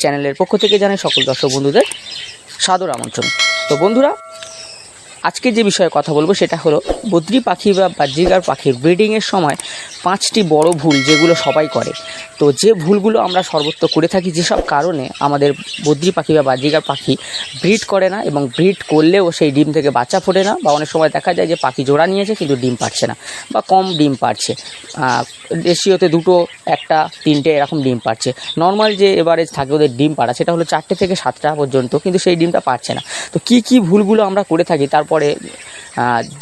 চ্যানেলের পক্ষ থেকে জানাই সকল দর্শক বন্ধুদের সাদর আমন্ত্রণ। তো বন্ধুরা, আজকে যে বিষয়ে কথা বলব সেটা হলো বদ্রি পাখি বা বাজিগার পাখির ব্রিডিংয়ের সময় পাঁচটি বড় ভুল যেগুলো সবাই করে। তো যে ভুলগুলো আমরা সর্বত্র করে থাকি যেসব কারণে আমাদের বদ্রি পাখি বা বাজিগার পাখি ব্রিড করে না এবং ব্রিড করলেও সেই ডিম থেকে বাচ্চা ফোটে না বা অনেক সময় দেখা যায় যে পাখি জোড়া নিয়েছে কিন্তু ডিম পারছে না বা কম ডিম পারছে। রেশিওতে দুটো, একটা, তিনটে এরকম ডিম পারছে। নর্মাল যে এভারেজ থাকে ওদের ডিম পাড়া, সেটা হলো চারটে থেকে সাতটা পর্যন্ত কিন্তু সেই ডিমটা পারছে না। তো কি কি ভুলগুলো আমরা করে থাকি তারপরে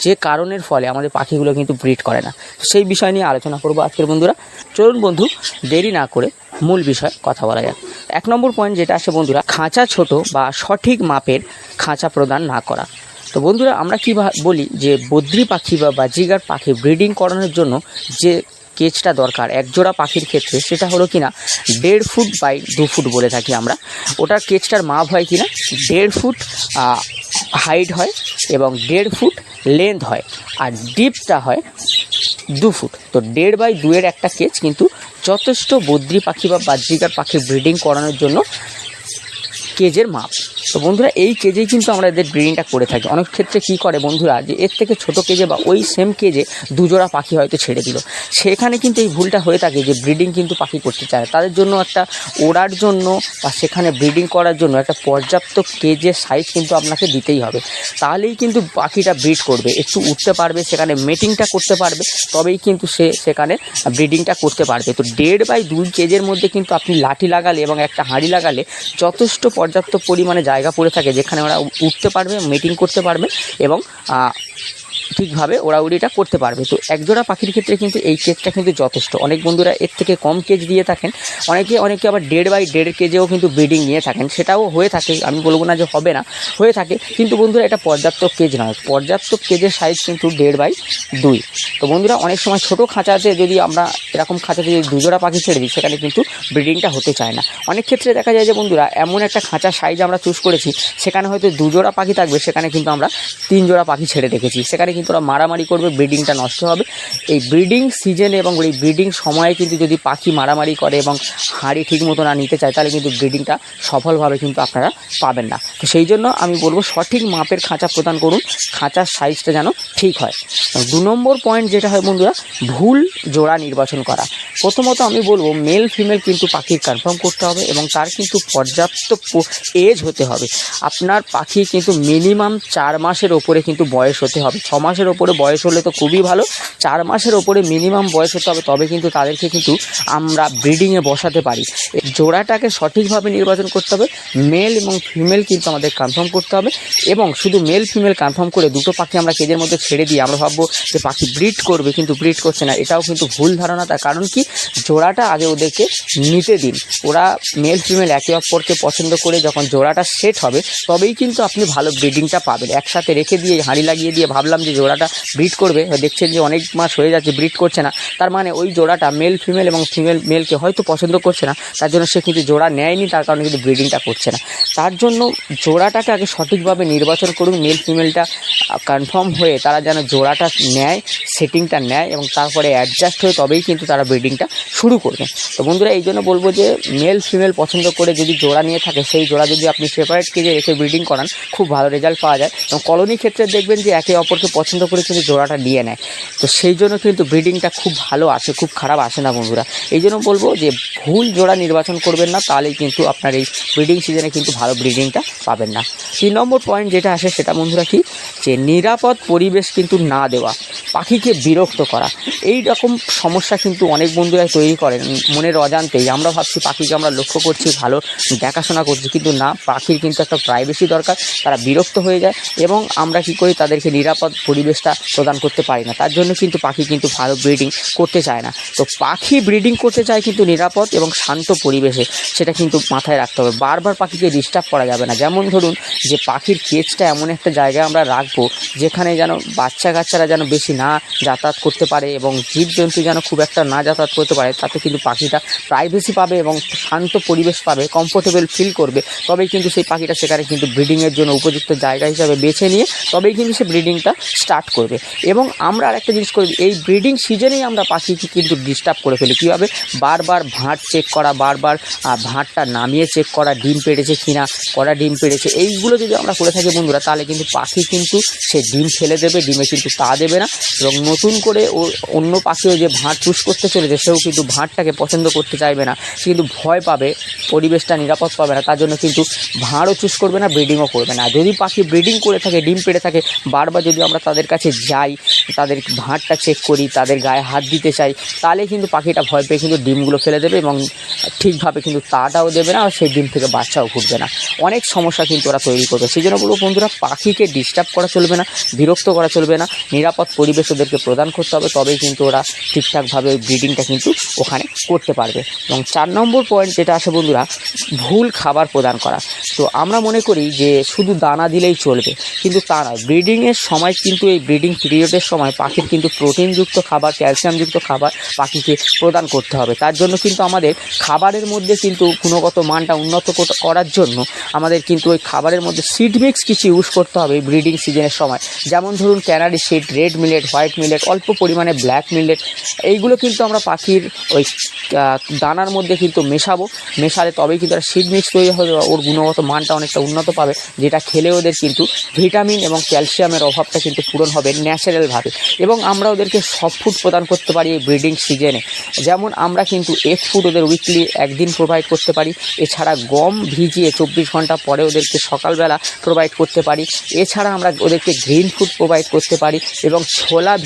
যে কারণের ফলে আমাদের পাখিগুলো কিন্তু ব্রিড করে না। সেই বিষয় নিয়ে আলোচনা করব আজকের বন্ধুরা। চলুন বন্ধু, দেরি না করে মূল বিষয় কথা বলা যাক। এক নম্বর পয়েন্ট যেটা আছে বন্ধুরা, খাঁচা ছোট বা সঠিক মাপের খাঁচা প্রদান না করা। তো বন্ধুরা, আমরা কি বলি যে বদ্রি পাখি বা বাজিগার পাখি ব্রিডিং করানোর জন্য যে কেচটা দরকার একজোড়া পাখির ক্ষেত্রে, সেটা হলো কিনা, দেড় ফুট বাই দু ফুট বলে থাকি আমরা। ওটার কেচটার মাপ হয় কিনা, দেড় ফুট হাইট হয় এবং দেড় ফুট লেন্থ হয়। আর ডিপটা হয় দু ফুট। তো দেড় বাই দুয়ের একটা কেজ কিন্তু যথেষ্ট বদ্রি পাখি বা বাদ্রিকার পাখি ব্রিডিং করানোর জন্য কেজের মাপ। তো বন্ধুরা, এই কেজেই কিন্তু আমরা এদের ব্রিডিংটা করে থাকি। অনেক ক্ষেত্রে কী করে বন্ধুরা, যে এর থেকে ছোট কেজে বা ওই সেম কেজে দুজোড়া পাখি হয়তো ছেড়ে দিল। সেখানে কিন্তু এই ভুলটা হয়ে থাকে যে ব্রিডিং কিন্তু পাখি করতে চায় তাদের জন্য একটা ওড়ার জন্য বা সেখানে ব্রিডিং করার জন্য একটা পর্যাপ্ত কেজের সাইজ কিন্তু আপনাকে দিতেই হবে। তাহলেই কিন্তু পাখিটা ব্রিড করবে। একটু উঠতে পারবে, সেখানে মেটিংটা করতে পারবে, তবেই কিন্তু সে সেখানে ব্রিডিংটা করতে পারবে। তো দেড় বাই দুই কেজের মধ্যে কিন্তু আপনি লাঠি লাগালে এবং একটা হাঁড়ি লাগালে যথেষ্ট পর্যাপ্ত পরিমাণে জায়গা পড়ে থাকে যেখানে ওরা উঠতে পারবে মিটিং করতে পারবে এবং ঠিকভাবে ওড়াউড়িটা করতে পারবে। তো একজোড়া পাখির ক্ষেত্রে কিন্তু এই কেজটা কিন্তু যথেষ্ট। অনেক বন্ধুরা এর থেকে কম কেজ দিয়ে থাকেন। অনেকে অনেকে আবার দেড় বাই দেড় কেজেও কিন্তু ব্রিডিং নিয়ে থাকেন। সেটাও হয়ে থাকে, আমি বলব না যে হবে না, হয়ে থাকে। কিন্তু বন্ধুরা, এটা পর্যাপ্ত কেজ নয়। পর্যাপ্ত কেজের সাইজ কিন্তু দেড় বাই দুই। তো বন্ধুরা, অনেক সময় ছোটো খাঁচাতে যদি আমরা এরকম খাঁচাতে যদি দুজোড়া পাখি ছেড়ে দিই, সেখানে কিন্তু ব্রিডিংটা হতে চায় না। অনেক ক্ষেত্রে দেখা যায় যে বন্ধুরা, এমন একটা খাঁচার সাইজ আমরা চুজ করেছি, সেখানে হয়তো দুজোড়া পাখি থাকবে, সেখানে কিন্তু আমরা তিন জোড়া পাখি ছেড়ে রেখেছি সেখানে কিন্তু ওরা মারামারি করবে ব্রিডিংটা নষ্ট হবে। এই ব্রিডিং সিজনে এবং এই ব্রিডিং সময়ে কিন্তু যদি পাখি মারামারি করে এবং হাঁড়ি ঠিক মতো না নিতে চায়, তাহলে কিন্তু ব্রিডিংটা সফলভাবে কিন্তু আপনারা পাবেন না। তো সেই জন্য আমি বলব, সঠিক মাপের খাঁচা প্রদান করুন, খাঁচার সাইজটা যেন ঠিক হয়। দু নম্বর পয়েন্ট যেটা হয় বন্ধুরা, ভুল জোড়া নির্বাচন করা। প্রথমত আমি বলব মেল ফিমেল কিন্তু পাখির কনফার্ম করতে হবে এবং তার কিন্তু পর্যাপ্ত এজ হতে হবে। আপনার পাখি কিন্তু মিনিমাম চার মাসের ওপরে কিন্তু বয়স হতে হবে। ছ মাসের ওপরে বয়স হলে তো খুবই ভালো। চার মাসের ওপরে মিনিমাম বয়স হতে হবে, তবে কিন্তু তাদেরকে কিন্তু আমরা ব্রিডিংয়ে বসাতে পারি। জোড়াটাকে সঠিকভাবে নির্বাচন করতে হবে। মেল এবং ফিমেল কিন্তু আমাদের কনফার্ম করতে হবে এবং শুধু মেল ফিমেল কনফার্ম করে দুটো পাখি আমরা কেজের মধ্যে ছেড়ে দিই আমরা ভাববো যে পাখি ব্রিড করবে কিন্তু ব্রিড করছে না। এটাও কিন্তু ভুল ধারণা। তার কারণ কি? জোড়াটা আগে ওদেরকে নিতে দিন। ওরা মেল ফিমেল একে অপরকে পছন্দ করে যখন জোড়াটা সেট হবে, তবেই কিন্তু আপনি ভালো ব্রিডিংটা পাবেন। একসাথে রেখে দিয়ে, হাঁড়ি লাগিয়ে দিয়ে ভাবলাম যে জোড়াটা ব্রিড করবে দেখছেন যে অনেক মাস হয়ে যাচ্ছে ব্রিড করছে না। তার মানে ওই জোড়াটা মেল ফিমেল এবং ফিমেল মেলকে হয়তো পছন্দ করছে না, তার জন্য সে কিন্তু জোড়া নেয়নি, তার কারণে কিন্তু ব্রিডিংটা করছে না। তার জন্য জোড়াটাকে আগে সঠিকভাবে নির্বাচন করুন মেল ফিমেলটা কনফার্ম হয়ে তারা যেন জোড়াটা নেয় সেটিংটা নেয় এবং তারপরে অ্যাডজাস্ট হয়ে তবেই কিন্তু তারা ব্রিডিংটা শুরু করবে তো বন্ধুরা, এই জন্য বলব যে মেল ফিমেল পছন্দ করে যদি জোড়া নিয়ে থাকে, সেই জোড়া যদি আপনি সেপারেট কেজে রেখে ব্রিডিং করান, খুব ভালো রেজাল্ট পাওয়া যায়। এবং কলোনি ক্ষেত্রে দেখবেন যে, একে অপরকে পছন্দ করে কিন্তু জোড়াটা নিয়ে নেয়। তো সেই জন্য কিন্তু ব্রিডিংটা খুব ভালো আসে, খুব খারাপ আসে না বন্ধুরা। এই জন্য বলব যে, ভুল জোড়া নির্বাচন করবেন না, তাহলেই কিন্তু আপনার এই ব্রিডিং সিজনে কিন্তু ভালো ব্রিডিংটা পাবেন না। তিন নম্বর পয়েন্ট যেটা আসে, সেটা বন্ধুরা কি? যে, নিরাপদ পরিবেশ কিন্তু না দেওয়া। পাখিকে বিরক্ত করা। এই রকম সমস্যা কিন্তু অনেক বন্ধুরা তৈরি করেন মনের অজান্তেই। আমরা ভাবছি পাখিকে আমরা লক্ষ্য করছি ভালো, দেখাশোনা করছি, কিন্তু না, পাখির কিন্তু একটা প্রাইভেসি দরকার, তারা বিরক্ত হয়ে যায় এবং আমরা কি করি, তাদেরকে নিরাপদ পরিবেশটা প্রদান করতে পারি না। তার জন্য কিন্তু পাখি কিন্তু ভালো ব্রিডিং করতে চায় না। তো পাখি ব্রিডিং করতে চায় কিন্তু নিরাপদ এবং শান্ত পরিবেশে, সেটা কিন্তু মাথায় রাখতে হবে। বারবার পাখিকে ডিস্টার্ব করা যাবে না। যেমন ধরুন যে পাখির কেজটা এমন একটা জায়গায় আমরা রাখব, যেখানে যেন বাচ্চা কাচ্চারা যেন বেশি না না যাতায়াত করতে পারে এবং জীবজন্তু যেন খুব একটা না যাতায়াত করতে পারে, তাতে কিন্তু পাখিটা প্রাইভেসি পাবে এবং শান্ত পরিবেশ পাবে কমফোর্টেবল ফিল করবে। তবেই কিন্তু সেই পাখিটা সেখানে কিন্তু ব্রিডিংয়ের জন্য উপযুক্ত জায়গা হিসাবে বেছে নিয়ে তবেই কিন্তু সে ব্রিডিংটা স্টার্ট করবে। এবং আমরা আরেকটা জিনিস করি, এই ব্রিডিং সিজনেই আমরা পাখিকে কিন্তু ডিস্টার্ব করে ফেলি। কীভাবে? বারবার ভাঁট চেক করা, বারবার ভাঁটটা নামিয়ে চেক করা, ডিম পেড়েছে কিনা করা ডিম পেড়েছে, এইগুলো যদি আমরা করে থাকি বন্ধুরা, তাহলে কিন্তু পাখি কিন্তু সে ডিম ফেলে দেবে, ডিমে কিন্তু তা দেবে না। এবং নতুন করে ও অন্য পাখিও যে ভাঁড় চুজ করতে চলেছে, সেও কিন্তু ভাঁড়টাকে পছন্দ করতে চাইবে না। সে কিন্তু ভয় পাবে, পরিবেশটা নিরাপদ পাবে না, তার জন্য কিন্তু ভাঁড়ও চুজ করবে না, ব্রিডিংও করবে না। যদি পাখি ব্রিডিং করে থাকে, ডিম পেড়ে থাকে, বারবার যদি আমরা তাদের কাছে যাই, তাদের ভাঁড়টা চেক করি, তাদের গায়ে হাত দিতে চাই, তাহলে কিন্তু পাখিটা ভয় পেয়ে কিন্তু ডিমগুলো ফেলে দেবে এবং ঠিকভাবে কিন্তু তাটাও দেবে না, আর সেই ডিম থেকে বাচ্চাও ফুটবে না। অনেক সমস্যা কিন্তু ওরা তৈরি করবে। সেই জন্য বলব বন্ধুরা, পাখিকে ডিস্টার্ব করা চলবে না, বিরক্ত করা চলবে না, নিরাপদ পরিবেশ ওদেরকে প্রদান করতে হবে, তবেই কিন্তু ওরা ঠিকঠাকভাবে ওই ব্রিডিংটা কিন্তু ওখানে করতে পারবে। এবং চার নম্বর পয়েন্ট যেটা আছে বন্ধুরা, ভুল খাবার প্রদান করা। তো আমরা মনে করি যে শুধু দানা দিলেই চলবে, কিন্তু তা নয়। ব্রিডিংয়ের সময় কিন্তু এই ব্রিডিং পিরিয়ডের সময় পাখির কিন্তু প্রোটিনযুক্ত খাবার ক্যালসিয়ামযুক্ত খাবার পাখিকে প্রদান করতে হবে। তার জন্য কিন্তু আমাদের খাবারের মধ্যে কিন্তু গুণগত মানটা উন্নত করার জন্য আমাদের কিন্তু ওই খাবারের মধ্যে সিড মিক্স কিছু ইউজ করতে হবে ব্রিডিং সিজনের সময়। যেমন ধরুন canary seed red millet white millet, অল্প পরিমাণে ব্ল্যাক মিলেট, এইগুলো কিন্তু আমরা পাখির ওই দানার মধ্যে কিন্তু মেশাবো। মেশালে তবেই কিন্তু একটা সিড মিক্স তৈরি হবে ওর গুণগত মানটা অনেকটা উন্নত পাবে, যেটা খেলে ওদের কিন্তু ভিটামিন এবং ক্যালসিয়ামের অভাবটা কিন্তু পূরণ হবে ন্যাচারালভাবে। এবং আমরা ওদেরকে সব ফুড প্রদান করতে পারি এই ব্রিডিং সিজনে। যেমন আমরা কিন্তু এগ ফুড ওদের উইকলি একদিন প্রোভাইড করতে পারি, এছাড়া গম ভিজিয়ে চব্বিশ ঘণ্টা পরে ওদেরকে সকালবেলা প্রোভাইড করতে পারি, এছাড়া আমরা ওদেরকে গ্রিন ফুড প্রোভাইড করতে পারি, এবং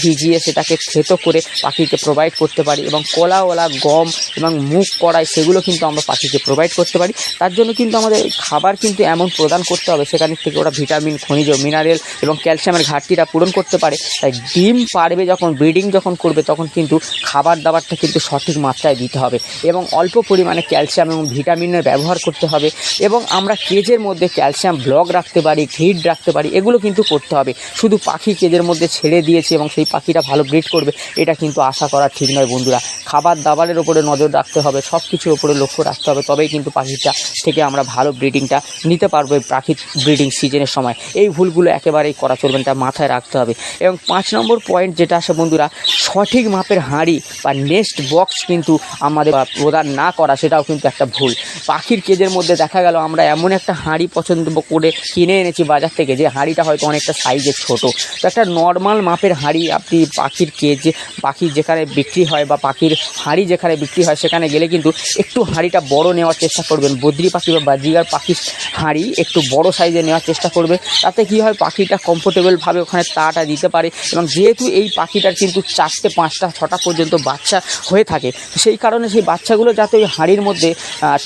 ভিজিয়ে সেটাকে থেতো করে পাখিকে প্রোভাইড করতে পারি এবং কলাওয়ালা গম এবং মুগ কড়াই সেগুলো কিন্তু আমরা পাখিকে প্রোভাইড করতে পারি। তার জন্য কিন্তু আমাদের খাবার কিন্তু এমন প্রদান করতে হবে সেখান থেকে ওরা ভিটামিন খনিজ মিনারেল এবং ক্যালসিয়ামের ঘাটতিটা পূরণ করতে পারে। তাই ডিম পারবে যখন ব্রিডিং যখন করবে তখন কিন্তু খাবার দাবারটা কিন্তু সঠিক মাত্রায় দিতে হবে এবং অল্প পরিমাণে ক্যালসিয়াম এবং ভিটামিনের ব্যবহার করতে হবে এবং আমরা কেজের মধ্যে ক্যালসিয়াম ব্লক রাখতে পারি, ঘিট রাখতে পারি, এগুলো কিন্তু করতে হবে। শুধু পাখি কেজের মধ্যে ছেড়ে দিয়েছে এবং সেই পাখিটা ভালো ব্রিড করবে এটা কিন্তু আশা করা ঠিক নয় বন্ধুরা। খাবার দাবারের ওপরে নজর রাখতে হবে সব কিছুর ওপরে লক্ষ্য রাখতে হবে তবেই কিন্তু পাখিটা থেকে আমরা ভালো ব্রিডিংটা নিতে পারব এই পাখির ব্রিডিং সিজনের সময়। এই ভুলগুলো একেবারেই করা চলবে না, মাথায় রাখতে হবে। এবং পাঁচ নম্বর পয়েন্ট যেটা আসে বন্ধুরা সঠিক মাপের হাঁড়ি বা নেক্সট বক্স কিন্তু আমাদের প্রদান না করা সেটাও কিন্তু একটা ভুল। পাখির কেজের মধ্যে দেখা গেল আমরা এমন একটা হাঁড়ি পছন্দ করে কিনে এনেছি বাজার থেকে যে হাঁড়িটা হয়তো অনেকটা সাইজের ছোট। তো একটা নর্মাল মাপের হাঁড়ি আপনি পাখির কেজ, পাখি যেখানে বিক্রি হয় বা পাখির হাঁড়ি যেখানে বিক্রি হয় সেখানে গেলে কিন্তু একটু হাঁড়িটা বড় নেওয়ার চেষ্টা করবেন। বদ্রি পাখি বা বাজিগার পাখির হাঁড়ি একটু বড় সাইজে নেওয়ার চেষ্টা করবে। তাতে কি হয়, পাখিটা কমফোর্টেবলভাবে ওখানে তাটা দিতে পারে এবং যেহেতু এই পাখিটার কিন্তু চারটে, পাঁচটা, ছটা পর্যন্ত বাচ্চা হয়ে থাকে, সেই কারণে সেই বাচ্চাগুলো যাতে ওই হাঁড়ির মধ্যে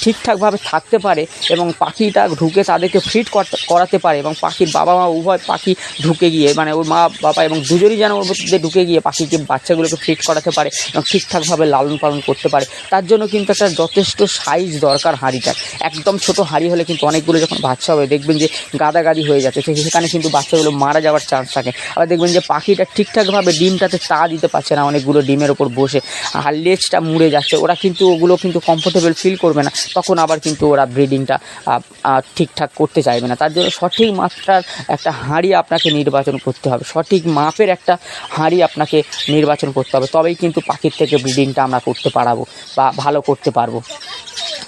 ঠিকঠাকভাবে থাকতে পারে এবং পাখিটা ঢুকে তাদেরকে ফিট করাতে পারে এবং পাখির বাবা মা উভয় পাখি ঢুকে গিয়ে মানে ওর মা বাবা এবং দুজনই যেন ওর মধ্যে ঢুকে গিয়ে পাখিকে বাচ্চাগুলোকে ফিট করাতে পারে এবং ঠিকঠাকভাবে লালন পালন করতে পারে, তার জন্য কিন্তু একটা যথেষ্ট সাইজ দরকার হাঁড়িটার। একদম ছোট হাঁড়ি হলে কিন্তু অনেকগুলো যখন বাচ্চা হবে, দেখবেন যে গাদাগাদি হয়ে যাচ্ছে। সেখানে কিন্তু বাচ্চাগুলো মারা যাওয়ার চান্স থাকে। আবার দেখবেন যে পাখিটা ঠিকঠাকভাবে ডিমটাতে তা দিতে পারছে না, অনেকগুলো ডিমের ওপর বসে। আর লেজটা মুড়ে যাচ্ছে। ওরা কিন্তু ওগুলো কিন্তু কমফোর্টেবল ফিল করবে না। তখন আবার কিন্তু ওরা ব্রিডিংটা ঠিকঠাক করতে চাইবে না। তার জন্য সঠিক মাত্রার একটা হাঁড়ি আপনাকে নির্বাচন করতে হবে। সঠিক মাপের একটা হাঁড়ি আপনাকে নির্বাচন করতে হবে। তবেই কিন্তু পাখির থেকে ব্রিডিংটা আমরা করতে পারাবো বা ভালো করতে পারব।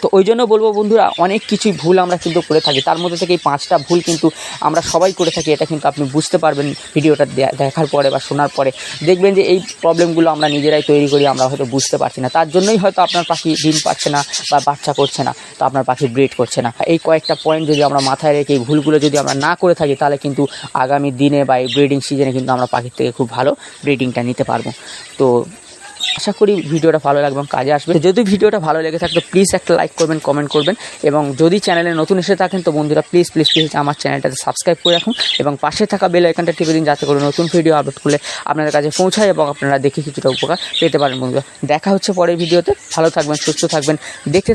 তো ওই জন্য বলব বন্ধুরা, অনেক কিছুই ভুল আমরা কিন্তু করে থাকি। তার মধ্যে থেকে এই পাঁচটা ভুল কিন্তু আমরা সবাই করে থাকি, এটা কিন্তু আপনি বুঝতে পারবেন ভিডিওটা দেখার পরে বা শোনার পরে। দেখবেন যে এই প্রবলেমগুলো আমরা নিজেরাই তৈরি করি, আমরা হয়তো বুঝতে পারছি না। তার জন্যই হয়তো আপনার পাখি ডিম পাচ্ছে না বা বাচ্চা করছে না, তো আপনার পাখি ব্রিড করছে না। এই কয়েকটা পয়েন্ট যদি আমরা মাথায় রেখে এই ভুলগুলো যদি আমরা না করে থাকি, তাহলে কিন্তু আগামী দিনে বা এই ব্রিডিং সিজনে কিন্তু আমরা পাখির থেকে খুব ভালো ব্রিডিংটা নিতে পারব। তো আশা করি ভিডিওটা ভালো লাগবে এবং কাজে আসবে। যদি ভিডিওটা ভালো লেগে থাকে, তো প্লিজ একটা লাইক করবেন কমেন্ট করবেন এবং যদি চ্যানেলে নতুন এসে থাকেন, তো বন্ধুরা প্লিজ প্লিজ প্লিজ আমার চ্যানেলটাতে সাবস্ক্রাইব করে রাখুন এবং পাশে থাকা বেল আইকনটা টিপে দিন যাতে করে নতুন ভিডিও আপলোড করলে আপনাদের কাছে পৌঁছায় এবং আপনারা দেখে কিছুটা উপকার পেতে পারেন বন্ধুরা। দেখা হচ্ছে পরের ভিডিওতে ভালো থাকবেন, সুস্থ থাকবেন। দেখতে